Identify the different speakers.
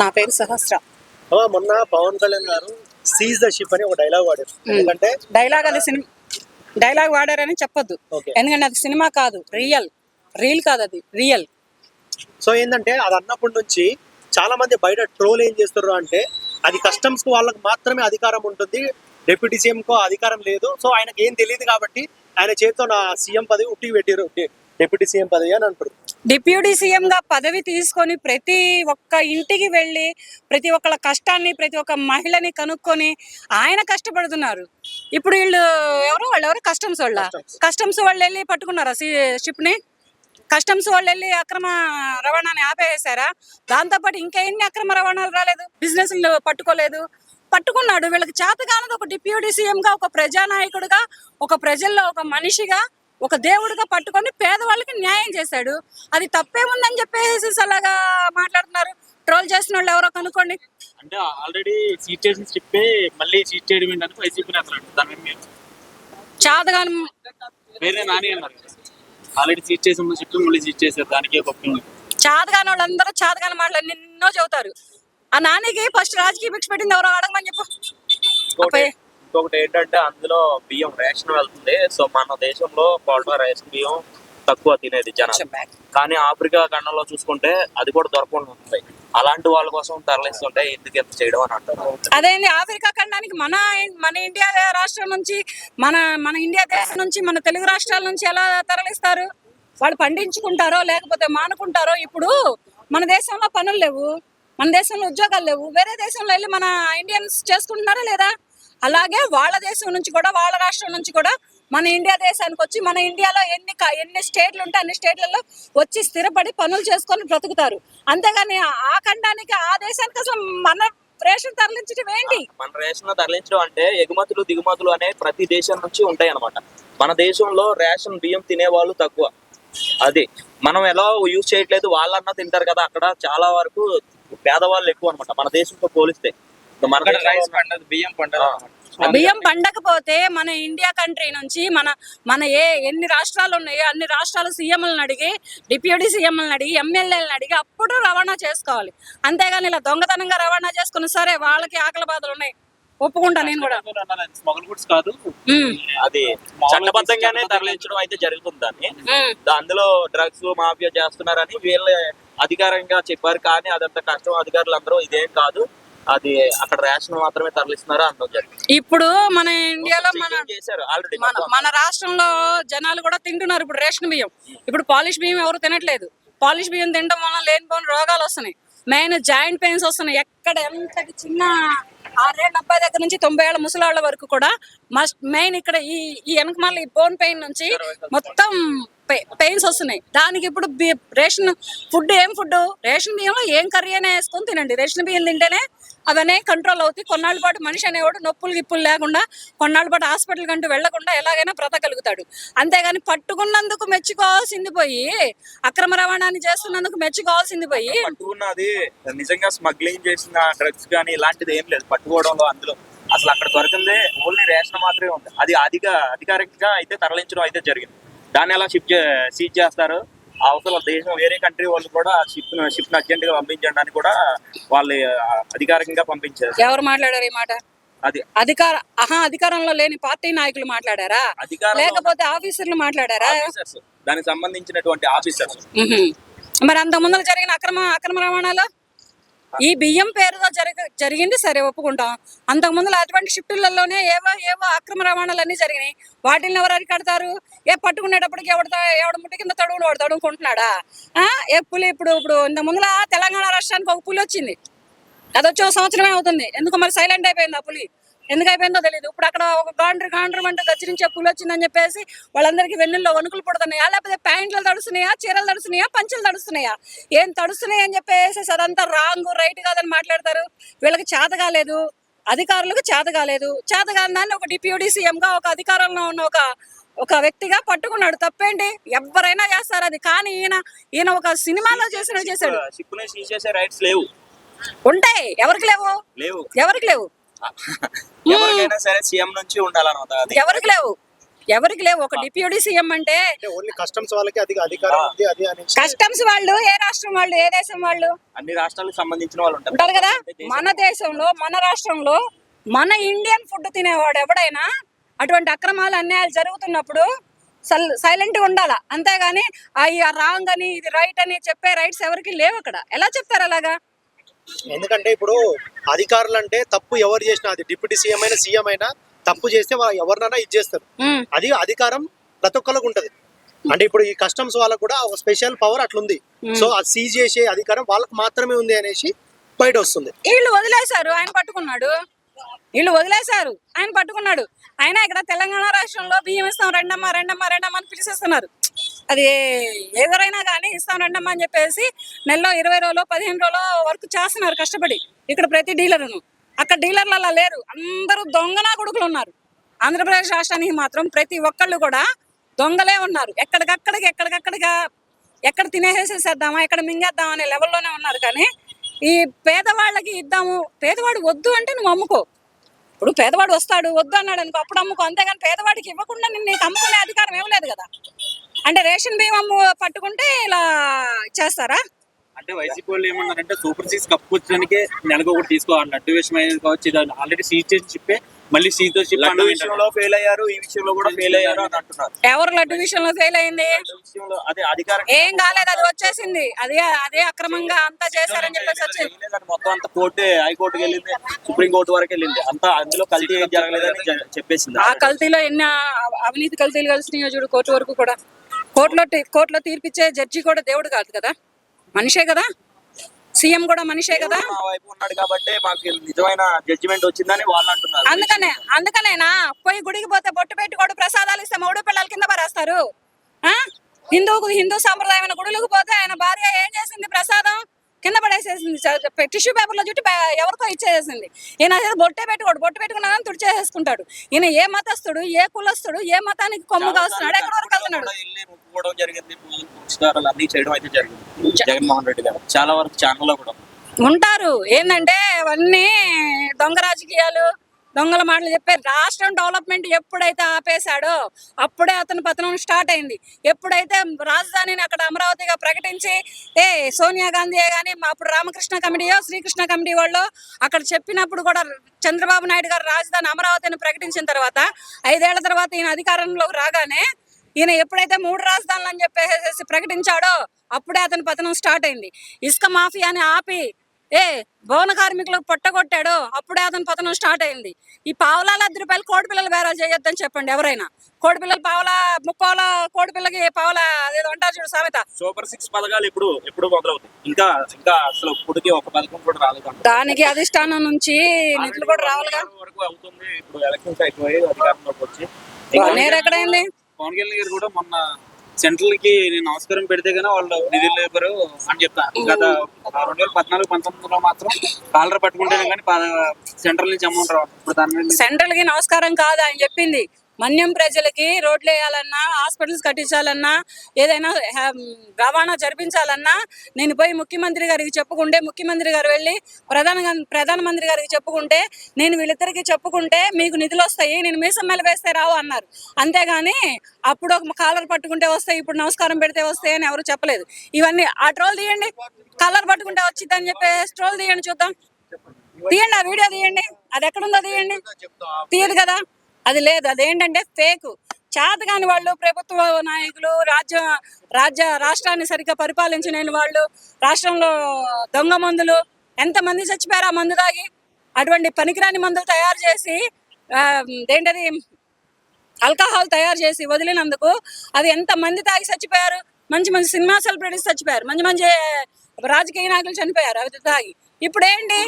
Speaker 1: నా పేరు సహస్ర.
Speaker 2: మొన్న పవన్ కళ్యాణ్ గారు సీజ్ ద షిప్ అని ఒక డైలాగ్ వాడారు. ఎందుకంటే
Speaker 1: డైలాగ్ అది సినిమా డైలాగ్ వాడారని చెప్పొద్దు. ఎందుకంటే అది సినిమా కాదు రియల్ రీల్ కాదు అది రియల్
Speaker 2: సో ఏంటంటే అది అన్నప్పటి నుంచి చాలా మంది బయట ట్రోల్ ఏం చేస్తారు అంటే అది కస్టమ్స్కు వాళ్ళకి మాత్రమే అధికారం ఉంటుంది డిప్యూటీ సీఎం కు అధికారం లేదు. సో ఆయనకి ఏం తెలియదు కాబట్టి ఆయన చేతితో నా సీఎం పదవి ఉట్టి పెట్టారు డిప్యూటీ సీఎం పదవి అని అంటారు
Speaker 1: డిప్యూటీ సీఎం గా పదవి తీసుకొని ప్రతి ఒక్క ఇంటికి వెళ్ళి ప్రతి ఒక్కళ్ళ కష్టాన్ని ప్రతి ఒక్క మహిళని కనుక్కొని ఆయన కష్టపడుతున్నారు. ఇప్పుడు వీళ్ళు ఎవరు? వాళ్ళు ఎవరు? కస్టమ్స్ వాళ్ళ. కస్టమ్స్. వాళ్ళు వెళ్ళి పట్టుకున్నారా షిప్ని కస్టమ్స్ వాళ్ళు వెళ్ళి అక్రమ రవాణాని ఆపేసారా? దాంతోపాటు ఇంకా ఎన్ని అక్రమ రవాణాలు రాలేదు? బిజినెస్ పట్టుకోలేదు. పట్టుకున్నాడు. వీళ్ళకి చేతగానది ఒక డిప్యూటీ సీఎం గా ఒక ప్రజానాయకుడిగా ఒక ప్రజల్లో ఒక మనిషిగా ఒక దేవుడిగా పట్టుకొని పేదవాళ్ళకి న్యాయం చేశాడు. అది తప్పేముందని చెప్పేసి అలాగా మాట్లాడుతున్నారు. ట్రోల్ చేసిన వాళ్ళు ఎవరో కనుక్కోండి.
Speaker 3: అంటే ఆల్రెడీ సీట్ చేసిన స్టిప్పే మళ్ళీ సీట్ చేయడం ఏంటంటే వైసీపీ నేతలు దాని
Speaker 1: చేతగాని
Speaker 3: వేరే నాని అన్నారు. ఆల్రెడీ సీట్ చేసిన స్టిప్ మళ్ళీ సీట్ చేశారు. దానికి opinion.
Speaker 1: చేతగాని వాళ్ళందరూ చేతగాని మాటలు ఎన్నో చెబుతారు. ఆ నానికి ఫస్ట్ రాజకీయ భిక్ష పెట్టింది ఎవరో అడగమని చెప్పు.
Speaker 4: ఇంకొకటి ఏంటంటే అందులో బియ్యం రేషన్ వెళ్తుంది. సో మన దేశంలో క్వాలిటీ రేషన్ బియ్యం తక్కువ తినేది జనాలు. కానీ ఆఫ్రికా ఖండంలో చూసుకుంటే అది కూడా దొరకకుండా ఉంటుంది అలాంటి వాళ్ళ కోసం తరలిస్తుంటే ఎందుకు ఎంత చేయడం అని అంటారు?
Speaker 1: అదేంటి ఆఫ్రికా ఖండానికి మన మన ఇండియా రాష్ట్రం నుంచి మన మన ఇండియా దేశం నుంచి మన తెలుగు రాష్ట్రాల నుంచి ఎలా తరలిస్తారు? వాళ్ళు పండించుకుంటారో లేకపోతే మానుకుంటారో ఇప్పుడు మన దేశంలో పనులు లేవు. మన దేశంలో ఉద్యోగాలు లేవు. వేరే దేశంలో వెళ్ళి మన ఇండియన్స్ చేసుకుంటున్నారా లేదా? అలాగే వాళ్ళ దేశం నుంచి కూడా వాళ్ళ రాష్ట్రం నుంచి కూడా మన ఇండియా దేశానికి వచ్చి మన ఇండియాలో ఎన్ని ఎన్ని స్టేట్లు ఉంటే అన్ని స్టేట్లలో వచ్చి స్థిరపడి పనులు చేసుకొని బ్రతుకుతారు. అంతేగాని ఆ- ఖండానికి ఆ దేశానికి అసలు మన రేషన్ తరలించడం ఏంటి?
Speaker 4: మన రేషన్ తరలించడం అంటే ఎగుమతులు దిగుమతులు అనే ప్రతి దేశం నుంచి ఉంటాయి అన్నమాట మన దేశంలో రేషన్ బియ్యం తినే వాళ్ళు తక్కువ. అది మనం ఎలా యూజ్ చేయట్లేదు వాళ్ళన్నా తింటారు కదా అక్కడ చాలా వరకు పేదవాళ్ళు ఎక్కువ అన్నమాట మన దేశంతో పోలిస్తే.
Speaker 5: రైస్ పండదు బియ్యం పండదు.
Speaker 4: ఆ.
Speaker 1: బియ్యం పండకపోతే మన ఇండియా కంట్రీ నుంచి మన మన ఏ ఎన్ని రాష్ట్రాలు ఉన్నాయో అన్ని రాష్ట్రాల సీఎంలను అడిగి డిప్యూటీ సీఎంలను అడిగి ఎమ్మెల్యేలను అడిగి అప్పుడు రవాణా చేసుకోవాలి. అంతేగాని ఇలా దొంగతనంగా రవాణా చేసుకుని సరే వాళ్ళకి ఆకలి బాధలు ఉన్నాయి. ఒప్పుకుంటా నేను కూడా.
Speaker 3: స్మగుల్ గుడ్స్ కాదు.
Speaker 4: అది చట్టబద్ధంగానే తరలించడం అయితే జరుగుతుంది దాన్ని.
Speaker 1: ఉమ్.
Speaker 4: దా- అందులో డ్రగ్స్ మాఫియా చేస్తున్నారని వీళ్ళ అధికారంగా చెప్పారు. కానీ అదంత కష్టం అధికారులు అందరూ ఇదేం కాదు. అది అక్కడ రేషన్ మాత్రమే తరలిస్తున్నారు జరిగింది.
Speaker 1: ఇప్పుడు మన ఇండియాలో మన
Speaker 4: Checking చేశారు ఆల్రెడీ
Speaker 1: మన రాష్ట్రంలో జనాలు కూడా తింటున్నారు ఇప్పుడు రేషన్ బియ్యం. ఇప్పుడు పాలిష్ బియ్యం ఎవరు తినట్లేదు. పాలిష్ బియ్యం తినడం వల్ల లేనిపోని రోగాలు వస్తున్నాయి. మెయిన్ జాయింట్ పెయిన్స్ వస్తున్నాయి. ఎక్కడ ఎంత చిన్న ఆరేళ్ళ అబ్బాయి దగ్గర నుంచి తొంభై ఏళ్ళ ముసలాళ్ళ వరకు కూడా మస్ట్ మెయిన్ ఇక్కడ ఈ ఈ వెనక మళ్ళీ ఈ బోన్ పెయిన్ నుంచి మొత్తం పెయిన్స్ వస్తున్నాయి. దానికి ఇప్పుడు బి- రేషన్ ఫుడ్ ఏం ఫుడ్ రేషన్ బియ్యంలో ఏం కర్రీ అయినా వేసుకొని తినండి. రేషన్ బియ్యం తింటేనే అవన్నీ కంట్రోల్ అవుతాయి. కొన్నాళ్ళ పాటు మనిషి అనేవాడు నొప్పులు గిప్పులు లేకుండా కొన్నాళ్ళ పాటు హాస్పిటల్ కంటూ వెళ్ళకుండా ఎలాగైనా బ్రతకలుగుతాడు అంతేగాని పట్టుకున్నందుకు మెచ్చుకోవాల్సింది పోయి అక్రమ రవాణాన్ని చేస్తున్నందుకు మెచ్చుకోవాల్సింది పోయి
Speaker 4: పట్టుకున్నది నిజంగా స్మగ్లింగ్ చేసిన డ్రగ్స్ కానీ ఇలాంటిది ఏం లేదు. పట్టుకోవడంలో అందులో. అసలు అక్కడ దొరికిందే ఓన్లీ రేషన్ మాత్రమే ఉంది. అది అధిక అధికారికంగా అయితే తరలించడం అయితే జరిగింది. దాన్ని ఎలా షిప్ సీజ్ చేస్తారు? అవతల దేశం వేరే కంట్రీ వాళ్ళు కూడా షిప్ షిప్ అర్జెంట్గా పంపించడానికి కూడా వాళ్ళు అధికారికంగా పంపించారు.
Speaker 1: ఎవరు మాట్లాడారు ఈ మాట?
Speaker 4: అది
Speaker 1: అధికార ఆహా అధికారంలో లేని పార్టీ నాయకులు మాట్లాడారా? లేకపోతే ఆఫీసర్లు మాట్లాడారా?
Speaker 4: దానికి సంబంధించినటువంటి ఆఫీసర్స్.
Speaker 1: మరి అంత ముందు జరిగిన అక్రమ అక్రమ రవాణాలో? ఈ బియ్యం పేరుతో జరగ జరిగింది. సరే ఒప్పుకుంటాం. అంతకుముందు అటువంటి షిఫ్టులలోనే ఏవో ఏవో అక్రమ రవాణాలు అన్నీ జరిగినాయి. వాటిని ఎవరు అరికడతారు? ఏ పట్టుకునేటప్పటికి ఎవడ ఎవడ ముట్టి కింద తడువులు వాడు తడుముకుంటున్నాడా? ఆ? ఏ పులి ఇప్పుడు ఇప్పుడు ఇంత ముందుల తెలంగాణ రాష్ట్రానికి ఒక పులి వచ్చింది. అది వచ్చి సంవత్సరమే అవుతుంది. ఎందుకు మరి సైలెంట్ అయిపోయింది ఆ పులి? ఎందుకు అయిపోయిందో తెలియదు ఇప్పుడు అక్కడ ఒక గాండ్రు గాండ్రు అంటే గచ్చిరించే పులి వచ్చిందని చెప్పేసి వాళ్ళందరికీ వెన్నుల్లో వణుకులు పుడుతున్నాయా? లేకపోతే ప్యాంట్లు తడుస్తున్నాయా? చీరలు తడుస్తున్నాయా? పంచలు తడుస్తున్నాయా? ఏం తడుస్తున్నాయి అని చెప్పేసి అదంతా రాంగ్ రైట్ కాదని మాట్లాడతారు. వీళ్ళకి చేత కాలేదు. అధికారులకు చేత కాలేదు. చేత కాదని ఒక డిప్యూటీ సీఎం గా ఒక అధికారంలో ఉన్న ఒక ఒక వ్యక్తిగా పట్టుకున్నాడు. తప్పేంటి? ఎవరైనా చేస్తారు అది. కానీ ఈయన ఈయన ఒక సినిమాలో చేసినట్టు చేశాడు. ఉంటాయి. ఎవరికి లేవు?
Speaker 4: లేవు.
Speaker 1: ఎవరికి లేవు?
Speaker 4: ఎవరికైనా సరే సీఎం నుంచి ఉండాలన్నమాట అది.
Speaker 1: ఎవరికి లేవు. ఎవరికి లేవు. ఒక డిప్యూటీ సీఎం అంటే
Speaker 2: కస్టమ్స్ వాళ్ళకి అది అధికారం ఉంది అది అని
Speaker 1: కస్టమ్స్ వాళ్ళు ఏ రాష్ట్రం వాళ్ళు ఏ దేశం వాళ్ళు?
Speaker 4: అన్ని రాష్ట్రాలకు సంబంధించిన వాళ్ళు ఉంటారు.
Speaker 1: ఉంటారు కదా? మన దేశంలో మన రాష్ట్రంలో మన ఇండియన్ ఫుడ్ తినేవాడు ఎవడైనా అటువంటి అక్రమాలు అన్యాయాలు జరుగుతున్నప్పుడు సైలెంట్గా ఉండాలా? అంతేగాని అయ్యి రాంగ్ అని ఇది రైట్ అని చెప్పే రైట్స్ ఎవరికి లేవు అక్కడ. ఎలా చెప్తారు అలాగా?
Speaker 2: ఎందుకంటే ఇప్పుడు అధికారులు అంటే తప్పు ఎవరు చేసినా అది డిప్యూటీ సీఎం అయినా సీఎం అయినా తప్పు చేస్తే వాళ్ళు ఎవరినైనా ఇది చేస్తారు. అది అధికారం ప్రతి ఒక్కరికి ఉంటది. అంటే ఇప్పుడు ఈ కస్టమ్స్ వాళ్ళకు కూడా ఒక స్పెషల్ పవర్ అట్లుంది. సో అది సీజ్ చేసే అధికారం వాళ్ళకి మాత్రమే ఉంది అనేసి బయట వస్తుంది.
Speaker 1: వీళ్ళు వదిలేశారు ఆయన పట్టుకున్నాడు. వీళ్ళు వదిలేశారు ఆయన పట్టుకున్నాడు. ఆయన ఇక్కడ తెలంగాణ రాష్ట్రంలో బియ్యం ఇస్తాం రెండమ్మా రెండమ్మా రెండమ్మా అని పిలిచేస్తున్నారు. అది ఎవరైనా కానీ ఇస్తాను రెండమ్మా అని చెప్పేసి నెలలో ఇరవై రోజులు పదిహేను రోజులు వర్క్ చేస్తున్నారు కష్టపడి. ఇక్కడ ప్రతి డీలర్ను. అక్కడ డీలర్లలో లేరు. అందరూ దొంగనా కొడుకులు ఉన్నారు. ఆంధ్రప్రదేశ్ రాష్ట్రానికి మాత్రం ప్రతి ఒక్కళ్ళు కూడా దొంగలే ఉన్నారు. ఎక్కడికక్కడికి ఎక్కడికక్కడిగా ఎక్కడ తినేసేసేద్దామా ఎక్కడ మింగేద్దామా అనే లెవెల్లోనే ఉన్నారు కానీ ఈ పేదవాళ్ళకి ఇద్దాము. పేదవాడు వద్దు అంటే నువ్వు అమ్ముకో. ఇప్పుడు పేదవాడు వస్తాడు వద్దు అన్నాడు అనుకో అప్పుడు అమ్ముకో. అంతేగాని పేదవాడికి ఇవ్వకుండా నేను నీకు అమ్ముకునే అధికారం ఏం లేదు కదా. అంటే రేషన్ బియ్యం పట్టుకుంటే ఇలా చేస్తారా?
Speaker 3: అంటే వైసీపీ వాళ్ళు ఏమన్నారంటే సూపర్ సీజ్ కప్పుకోవడానికి నెలకు ఒకటి తీసుకోవాలి లడ్డు విషయం అనేది కావచ్చు ఇది ఆల్రెడీ సీజ్ చేసి చెప్పే మళ్ళీ సీజ్ చెప్పి
Speaker 4: లడ్డు విషయంలో ఫెయిల్ అయ్యారు ఈ విషయంలో కూడా ఫెయిల్ అయ్యారు అని అంటున్నారు.
Speaker 1: ఎవరు లడ్డు విషయంలో ఫెయిల్ అయింది?
Speaker 4: అదే అధికారం
Speaker 1: ఏం కాలేదు అది వచ్చేసింది. అదే అదే అక్రమంగా అంతా చేశారని చెప్పేసి వచ్చింది
Speaker 4: మొత్తం అంతా కోర్టు హైకోర్టుకి వెళ్ళింది సుప్రీం కోర్టు వరకు వెళ్ళింది. అంతా అందులో కల్తీ ఏం జరగలేదని చెప్పేసింది.
Speaker 1: ఆ కల్తీలో ఎన్ని అవ- అవినీతి కల్తీలు కలిసినాయో చూడు కోర్టు వరకు కూడా. కోర్టులో కోర్టులో తీర్పిచ్చే జడ్జి కూడా దేవుడు కాదు కదా? మనిషే కదా? సీఎం కూడా మనిషే కదా?
Speaker 4: మా వైపు ఉన్నాడు కాబట్టి మాకు నిజమైన జడ్జిమెంట్ వచ్చిందని వాళ్ళు అంటున్నారు.
Speaker 1: అందుకనే అందుకనేనా? పోయి గుడికి పోతే బొట్టు పెట్టి కూడా ప్రసాదాలు ఇస్తే మూడు పిల్లల కింద పరేస్తారు ఆ? హిందూకు హిందూ సాంప్రదాయమైన గుడులకు పోతే ఆయన భార్య ఏం చేసింది ప్రసాదం? కింద పడేసేసింది. టిష్యూ పేపర్లో చుట్టి పే- ఎవరికో ఇచ్చేసింది ఈయన బొట్టే పెట్టుకోడు బొట్టు పెట్టుకున్నాడని తుడిచేసేసుకుంటాడు. ఈయన ఏ మతస్థుడు ఏ కులస్తుడు ఏ మతానికి కొమ్ము కాస్తున్నాడు ఎక్కడి వరకు వెళ్తున్నాడు?
Speaker 4: కూడా జరిగింది పురస్కారాలు అన్ని చేయడం అయితే జరిగింది. జగన్మోహన్ రెడ్డి గారు. చాలా వరకు ఛానల్లో కూడా.
Speaker 1: ఉంటారు. ఏంటంటే అవన్నీ దొంగ రాజకీయాలు దొంగల మాటలు చెప్పే రాష్ట్రం డెవలప్మెంట్ ఎప్పుడైతే ఆపేశాడో అప్పుడే అతని పతనం స్టార్ట్ అయింది. ఎప్పుడైతే రాజధానిని అక్కడ అమరావతిగా ప్రకటించి ఏ సోనియా గాంధీయే కానీ అప్పుడు రామకృష్ణ కమిటీయో శ్రీకృష్ణ కమిటీ వాళ్ళు అక్కడ చెప్పినప్పుడు కూడా చంద్రబాబు నాయుడు గారు రాజధాని అమరావతిని ప్రకటించిన తర్వాత ఐదేళ్ళ తర్వాత ఈయన అధికారంలోకి రాగానే ఈయన ఎప్పుడైతే మూడు రాజధానులు అని చెప్పేసి ప్రకటించాడో అప్పుడే అతని పతనం స్టార్ట్ అయింది. ఇసుక మాఫియాని ఆపి ఏ భవన కార్మికులకు పొట్టగొట్టాడో అప్పుడే అతని పతనం స్టార్ట్ అయింది. ఈ పావులాల అర్ధ రూపాయలు కోడి పిల్లలు బేరాలు చేయొద్దని చెప్పండి ఎవరైనా. కోడి పిల్లలు పావుల ముప్పావుల కోడి పిల్లకి పావుల అదేదో అంటారు చూడు సామెత.
Speaker 4: సూపర్ సిక్స్ పథకాలు ఎప్పుడు ఎప్పుడు మొదలవుతాయి? ఇంకా ఇంకా అసలు ఇప్పటికి ఒక పథకం కూడా రాలేదు.
Speaker 1: దానికి అధిష్టానం నుంచి నిధులు కూడా రావాలిగా.
Speaker 4: వరకు అవుతుంది. ఇప్పుడు ఎలక్షన్స్ అయిపోయి అధికారంలోకి వచ్చి.
Speaker 1: నేరు ఎక్కడైంది?
Speaker 3: పవన్ కళ్యాణ్ గారు కూడా మొన్న సెంట్రల్కి నేను నమస్కారం పెడితే గానీ వాళ్ళు నిధులు లేబరు అని చెప్తాను గత రెండు వేల పద్నాలుగు పంతొమ్మిదిలో మాత్రం కాలర్ పట్టుకుంటేనే కానీ సెంట్రల్ నుంచి అమౌంట్ రావాలి ఇప్పుడు దాని మీద
Speaker 1: సెంట్రల్కి నమస్కారం కాదు ఆయన చెప్పింది. మన్యం ప్రజలకి రోడ్లు వేయాలన్నా హాస్పిటల్స్ కట్టించాలన్నా ఏదైనా రవాణా జరిపించాలన్నా నేను పోయి ముఖ్యమంత్రి గారికి చెప్పుకుంటే ముఖ్యమంత్రి గారు వెళ్ళి ప్రధాన ప్రధానమంత్రి గారికి చెప్పుకుంటే నేను వీళ్ళిద్దరికి చెప్పుకుంటే మీకు నిధులు వస్తాయి నేను మీసం మెల్ల వేస్తే రావు అన్నారు. అంతేగాని అప్పుడు ఒక కాలర్ పట్టుకుంటే వస్తాయి ఇప్పుడు నమస్కారం పెడితే వస్తాయి అని ఎవరు చెప్పలేదు. ఇవన్నీ ఆ ట్రోల్ తీయండి కాలర్ పట్టుకుంటే వచ్చిందని చెప్పి ట్రోల్ తీయండి చూద్దాం. తీయండి ఆ వీడియో తీయండి. అది ఎక్కడుందో తీయండి. తీయదు కదా. అది లేదు. అదేంటంటే ఫేక్. చేతగాని వాళ్ళు ప్రభుత్వ నాయకులు రాజ్య రాజ్య రాష్ట్రాన్ని సరిగ్గా పరిపాలించలేని వాళ్ళు రాష్ట్రంలో దొంగ మందులు ఎంతమంది చచ్చిపోయారు ఆ మందు తాగి? అటువంటి పనికిరాని మందులు తయారు చేసి ఏంటది? ఆల్కహాల్ తయారు చేసి వదిలినందుకు అది ఎంత మంది తాగి చచ్చిపోయారు? మంచి మంచి సినిమా సెలబ్రిటీస్ చచ్చిపోయారు. మంచి మంచి రాజకీయ నాయకులు చనిపోయారు అవి తాగి. ఇప్పుడు ఏంటి